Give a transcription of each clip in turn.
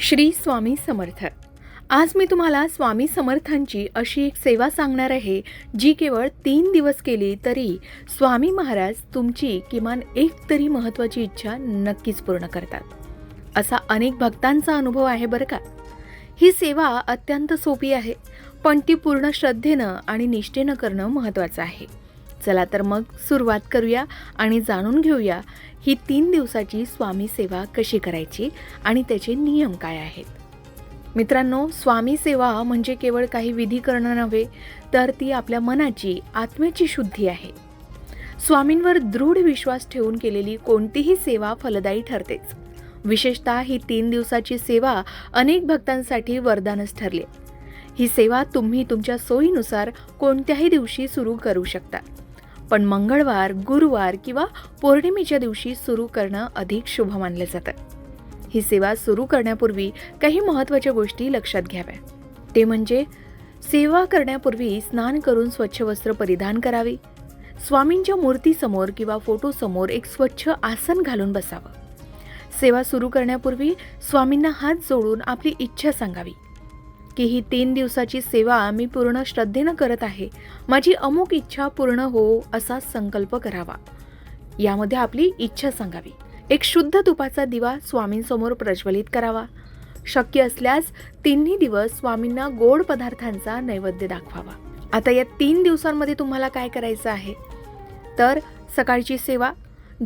श्री स्वामी समर्थ. आज मी तुम्हाला स्वामी समर्थांची अशी एक सेवा सांगणार आहे जी केवळ तीन दिवस केली तरी स्वामी महाराज तुमची किमान एक तरी महत्त्वाची इच्छा नक्कीच पूर्ण करतात. असा अनेक भक्तांचा अनुभव आहे बरं का? ही सेवा अत्यंत सोपी आहे पण ती पूर्ण श्रद्धेनं आणि निष्ठेनं करणं महत्त्वाचं आहे. चला तर मग सुरुवात करूया आणि जाणून घेऊया ही तीन दिवसाची स्वामी सेवा कशी करायची आणि त्याचे नियम काय आहेत. मित्रांनो स्वामी सेवा म्हणजे केवळ काही विधी करणं नव्हे तर ती आपल्या मनाची आत्म्याची शुद्धी आहे. स्वामींवर दृढ विश्वास ठेवून केलेली कोणतीही सेवा फलदायी ठरतेच. विशेषतः ही तीन दिवसाची सेवा अनेक भक्तांसाठी वरदानच ठरली. ही सेवा तुम्ही तुमच्या सोयीनुसार कोणत्याही दिवशी सुरू करू शकता. पण मंगळवार गुरुवार किंवा पौर्णिमेच्या दिवशी सुरू करणं अधिक शुभ मानलं जातं. ही सेवा सुरू करण्यापूर्वी काही महत्त्वाच्या गोष्टी लक्षात घ्याव्या. ते म्हणजे सेवा करण्यापूर्वी स्नान करून स्वच्छ वस्त्र परिधान करावे. स्वामींच्या मूर्तीसमोर किंवा फोटोसमोर एक स्वच्छ आसन घालून बसावं. सेवा सुरू करण्यापूर्वी स्वामींना हात जोडून आपली इच्छा सांगावी. की ही तीन दिवसाची सेवा मी पूर्ण श्रद्धेनं करत आहे. माझी अमुक इच्छा पूर्ण हो असा संकल्प करावा. यामध्ये आपली इच्छा सांगावी. एक शुद्ध तुपाचा दिवा स्वामींसमोर प्रज्वलित करावा. शक्य असल्यास तिन्ही दिवस स्वामींना गोड पदार्थांचा नैवेद्य दाखवावा. आता या तीन दिवसांमध्ये तुम्हाला काय करायचं आहे? तर सकाळची सेवा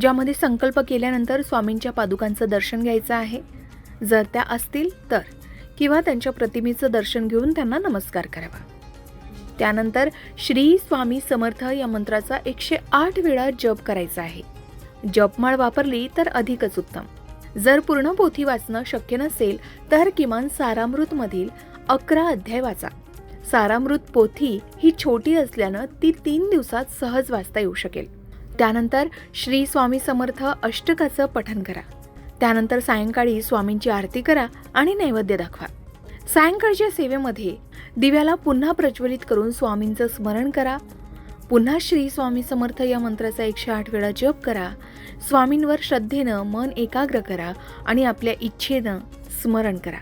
ज्यामध्ये संकल्प केल्यानंतर स्वामींच्या पादुकांचं दर्शन घ्यायचं आहे. जर त्या असतील तर किंवा त्यांच्या प्रतिमेचं दर्शन घेऊन त्यांना नमस्कार करावा. त्यानंतर श्री स्वामी समर्थ या मंत्राचा एकशे आठ वेळा जप करायचा आहे. जपमाळ वापरली तर अधिकच उत्तम. जर पूर्ण पोथी वाचणं शक्य नसेल तर किमान सारामृतमधील अकरा अध्याय वाचा. सारामृत पोथी ही छोटी असल्यानं ती तीन दिवसात सहज वाचता येऊ शकेल. त्यानंतर श्री स्वामी समर्थ अष्टकाचं पठन करा. त्यानंतर सायंकाळी स्वामींची आरती करा आणि नैवेद्य दाखवा. सायंकाळच्या सेवेमध्ये दिव्याला पुन्हा प्रज्वलित करून स्वामींचं स्मरण करा. पुन्हा श्री स्वामी समर्थ या मंत्राचा एकशे आठ वेळा जप करा. स्वामींवर श्रद्धेनं मन एकाग्र करा आणि आपल्या इच्छेनं स्मरण करा.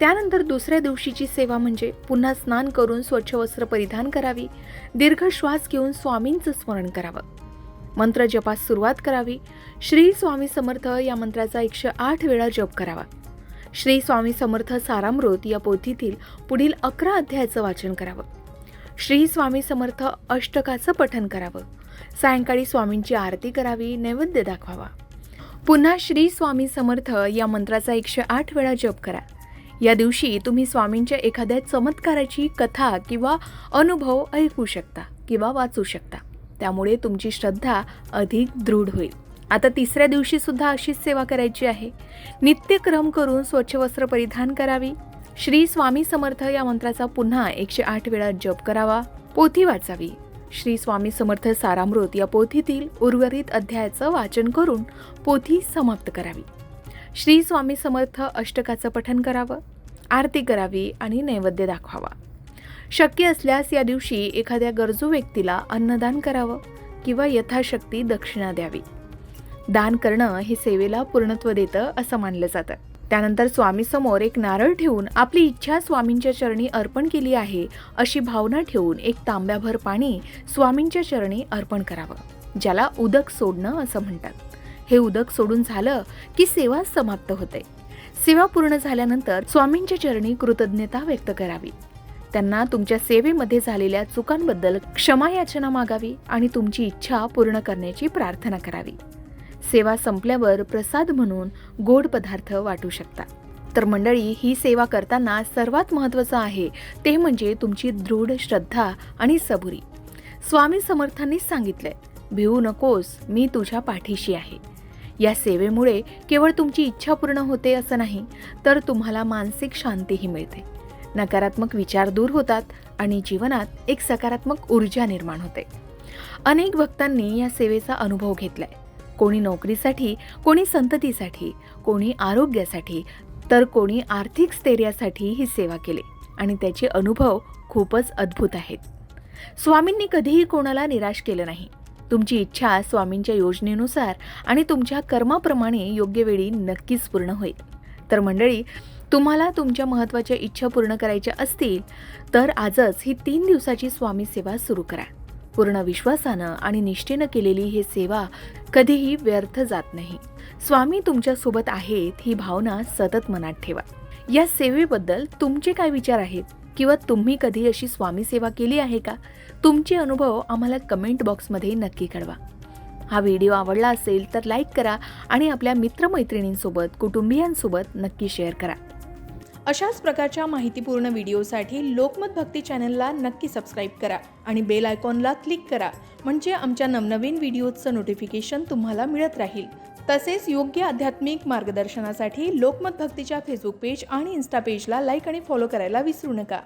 त्यानंतर दुसऱ्या दिवशीची सेवा म्हणजे पुन्हा स्नान करून स्वच्छ वस्त्र परिधान करावी. दीर्घ श्वास घेऊन स्वामींचं स्मरण करावं. मंत्र जपास सुरुवात करावी. श्री स्वामी समर्थ या मंत्राचा एकशे आठ वेळा जप करावा. श्री स्वामी समर्थ सारामृत या पोथीतील पुढील अकरा अध्यायाचं वाचन करावं. श्री स्वामी समर्थ अष्टकाचं पठन करावं. सायंकाळी स्वामींची आरती करावी नैवेद्य दाखवावा. पुन्हा श्री स्वामी समर्थ या मंत्राचा एकशे आठ वेळा जप करा. या दिवशी तुम्ही स्वामींच्या एखाद्या चमत्काराची कथा किंवा अनुभव ऐकू शकता किंवा वाचू शकता. त्यामुळे तुमची श्रद्धा अधिक दृढ होईल. आता तिसऱ्या दिवशी सुद्धा अशीच सेवा करायची आहे. नित्यक्रम करून स्वच्छ वस्त्र परिधान करावी. श्री स्वामी समर्थ या मंत्राचा पुन्हा एकशे आठ वेळा जप करावा. पोथी वाचावी. श्री स्वामी समर्थ सारामृत या पोथीतील उर्वरित अध्यायाचं वाचन करून पोथी समाप्त करावी. श्री स्वामी समर्थ अष्टकाचं पठन करावं. आरती करावी आणि नैवेद्य दाखवावा. शक्य असल्यास या दिवशी एखाद्या गरजू व्यक्तीला अन्नदान करावं किंवा यथाशक्ती दक्षिणा द्यावी. दान करणं हे सेवेला पूर्णत्व देतं असं मानलं जातं. त्यानंतर स्वामीसमोर एक नारळ ठेवून आपली इच्छा स्वामींच्या चरणी अर्पण केली आहे अशी भावना ठेवून एक तांब्याभर पाणी स्वामींच्या चरणी अर्पण करावं ज्याला उदक सोडणं असं म्हणतात. हे उदक सोडून झालं की सेवा समाप्त होते. सेवा पूर्ण झाल्यानंतर स्वामींच्या चरणी कृतज्ञता व्यक्त करावी. त्यांना तुमच्या सेवेमध्ये झालेल्या चुकांबद्दल क्षमा याचना मागावी आणि तुमची इच्छा पूर्ण करण्याची प्रार्थना करावी. सेवा संपल्यावर प्रसाद म्हणून गोड पदार्थ वाटू शकता तर मंडळी ही सेवा करताना सर्वात महत्त्वाचं आहे ते म्हणजे तुमची दृढ श्रद्धा आणि सबुरी. स्वामी समर्थांनी सांगितलंय भिवू नकोस मी तुझ्या पाठीशी आहे. या सेवेमुळे केवळ तुमची इच्छा पूर्ण होते असं नाही तर तुम्हाला मानसिक शांतीही मिळते. नकारात्मक विचार दूर होतात आणि जीवनात एक सकारात्मक ऊर्जा निर्माण होते. अनेक भक्तांनी या सेवेचा अनुभव घेतलाय. कोणी नोकरीसाठी कोणी संततीसाठी कोणी आरोग्यासाठी तर कोणी आर्थिक स्थैर्यासाठी ही सेवा केली आणि त्याचे अनुभव खूपच अद्भुत आहेत. स्वामींनी कधीही कोणाला निराश केलं नाही. तुमची इच्छा स्वामींच्या योजनेनुसार आणि तुमच्या कर्माप्रमाणे योग्य वेळी नक्कीच पूर्ण होईल. तर मंडळी तुम्हाला तुमच्या महत्त्वाच्या इच्छा पूर्ण करायच्या असतील तर आजच ही तीन दिवसाची स्वामी सेवा सुरू करा. पूर्ण विश्वासानं आणि निष्ठेनं केलेली ही सेवा कधीही व्यर्थ जात नाही. स्वामी तुमच्यासोबत आहेत ही भावना सतत मनात ठेवा. या सेवेबद्दल तुमचे काय विचार आहेत? किंवा तुम्ही कधी अशी स्वामी सेवा केली आहे का? तुमचे अनुभव आम्हाला कमेंट बॉक्समध्ये नक्की कळवा. हा व्हिडिओ आवडला असेल तर लाईक करा आणि आपल्या मित्रमैत्रिणींसोबत कुटुंबियांसोबत नक्की शेअर करा. अशाच प्रकारच्या माहितीपूर्ण व्हिडिओसाठी लोकमत भक्ती चॅनलला नक्की सबस्क्राईब करा आणि बेल आयकॉनला क्लिक करा म्हणजे आमच्या नवनवीन व्हिडिओचं नोटिफिकेशन तुम्हाला मिळत राहील. तसेच योग्य आध्यात्मिक मार्गदर्शनासाठी लोकमत भक्तीच्या फेसबुक पेज आणि इन्स्टा पेजला लाईक आणि फॉलो करायला विसरू नका.